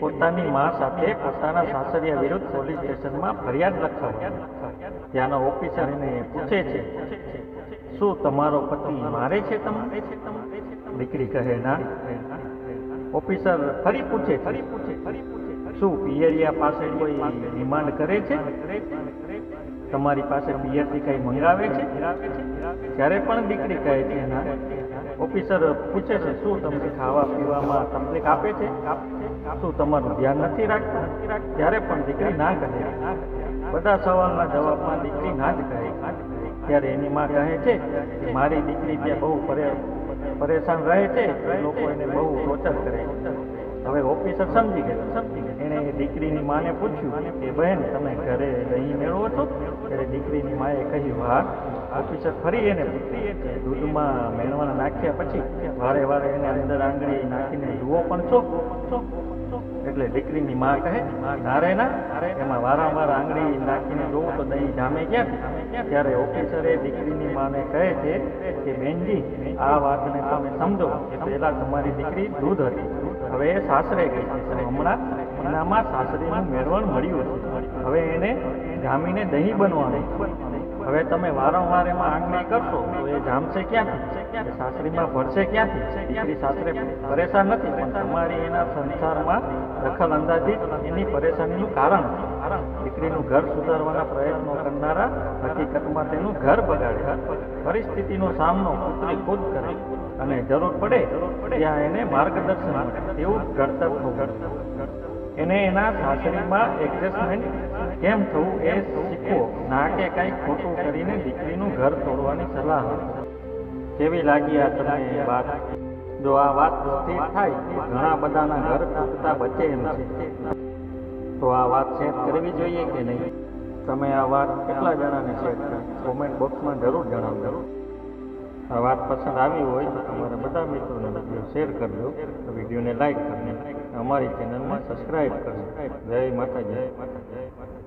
પોતાની મા સાથે પોતાના સાસરિયા વિરુદ્ધ પોલીસ સ્ટેશનમાં ફરિયાદ લખાવી. ત્યાંના ઓફિસર એને પૂછે છે, શું તમારો પતિ મારે છે તમને? દીકરી કહે, ના. ઓફિસર ફરી પૂછે ફરી પૂછે ફરી પૂછે શું પિયરિયા પાસે કોઈ ડિમાન્ડ કરે છે? તમારી પાસે પિયરથી કઈ મંગાવે છે? જ્યારે પણ દીકરી કહે છે ના ઓફિસર પૂછે છે, શું તમને ખાવા પીવામાં તકલીફ આપે છે? શું તમારું ધ્યાન નથી રાખતા? ત્યારે પણ દીકરી ના કહે. બધા સવાલના જવાબમાં દીકરી ના જ કહે. ત્યારે એની માં કહે છે કે, મારી દીકરી ત્યાં બહુ પરેશાન રહે છે. લોકો એને બહુ ટોર્ચર કરે હવે ઓફિસર સમજી ગયો. સમજી ગયો એણે દીકરીની માને પૂછ્યું કે, બહેન, તમે ઘરે દહીં મેળવો છો? ત્યારે દીકરીની માએ કહ્યું, હા ઓફિસર ફરી એને પૂછી. કે દૂધમાં મેળવાના નાખ્યા પછી વારે વારે એને અંદર આંગળી નાખીને, જુઓ પણ છો. એટલે દીકરીની માં કહે નારે ના, એમાં વારંવાર આંગળી નાખીને જોવું તો દહીં જામે ક્યાં? ત્યારે ઓફિસરે દીકરીની માને કહે છે કે, બેનજી, આ વાતને તમે સમજો કે પહેલા તમારી દીકરી દૂધ હતી. હવે એ સાસરે ગઈ. હમણાં એનામાં સાસરીનું મેળવણ મળ્યું હતું. હવે એને જામીને દહીં બનવાનું હવે તમે વારંવાર એમાં આંગણે કરશો તો એ જામશે ક્યાંથી? સાસરીમાં ભરશે ક્યાંથી? દીકરી સાસરે પરેશાન નથી, પણ તમારી એના સંસારમાં દખલ અંદાજી એની પરેશાનીનું કારણ. દીકરીનું ઘર સુધારવાના પ્રયત્નો કરનારા હકીકતમાં તેનું ઘર બગાડે. પરિસ્થિતિનો સામનો પુત્રી ખુદ કરે. અને જરૂર પડે ત્યાં એને માર્ગદર્શન મળે. તેવું ઘડતર થવું. એને એના સાસરીમાં એડજસ્ટમેન્ટ કેમ થવું એ શીખવો. ના કે કંઈક ખોટું કરીને દીકરીનું ઘર તોડવાની સલાહ. કેવી લાગી આ તમને વાત? જો આ વાત સ્થિર થાય ઘણા બધાના ઘર તૂટતા બચે એમ છે. તો આ વાત શેર કરવી જોઈએ કે નહીં? તમે આ વાત કેટલા જણાને શેર કરી? કોમેન્ટ બોક્સમાં જરૂર જણાવજો. આ વાત પસંદ આવી હોય તો તમારા બધા મિત્રોને વીડિયો શેર કરજો. વિડીયોને લાઈક કરજો. અમારી ચેનલમાં સબસ્ક્રાઈબ કરજો. જય માતા જય માતા જય માતા